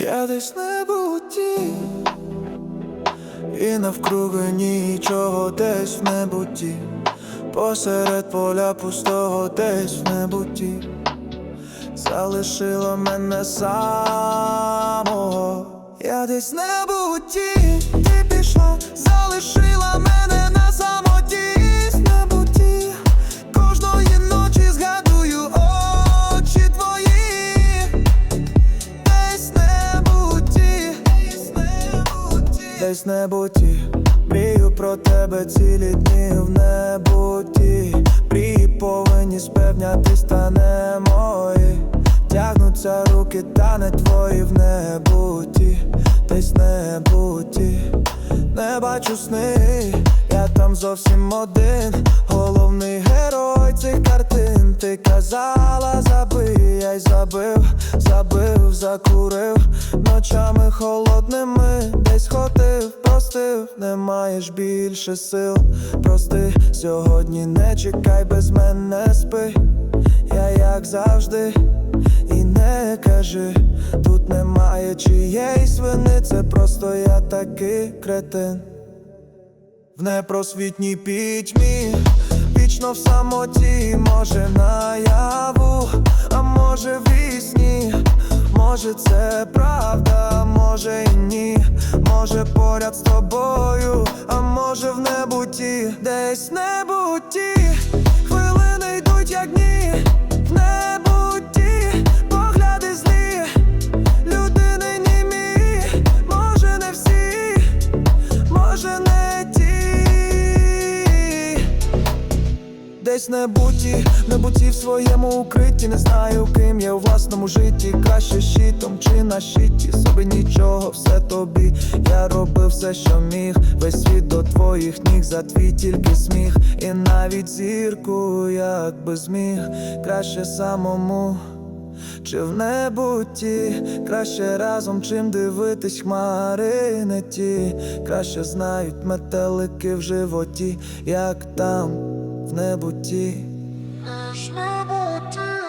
Я десь не буті, і навкруги нічого десь в небуті, посеред поля пустого десь в небуті, залишило мене самого. Я десь не буті, десь не буті, мрію про тебе цілі дні в небуті. Мрії повинні спевнятись, та не мої. Тягнуться руки, та не твої в небуті, десь не буті, не бачу сни, я там зовсім один, головний казала, забий, я й забив, забив, закурив ночами холодними, десь ходив, простив, не маєш більше сил. Прости, сьогодні не чекай без мене спи, я як завжди, і не кажи, тут немає чиєїсь вини, це просто я такий кретин. В непросвітній пітьмі, вічно в самоті, може наяву, а може в вісні, може це правда, може і ні, може поряд з тобою, а може в небуті, десь в небуті, Десь не буті, не буті в своєму укритті. Не знаю, ким я у власному житті. Краще щитом чи на щиті. Собі нічого, все тобі. Я робив все, що міг. Весь світ до твоїх ніг За твій тільки сміх. І навіть зірку, як би зміг. Краще самому чи в небуті, краще разом, чим дивитись хмари не ті, краще знають метелики в животі, як там в небутті. Наш небутті.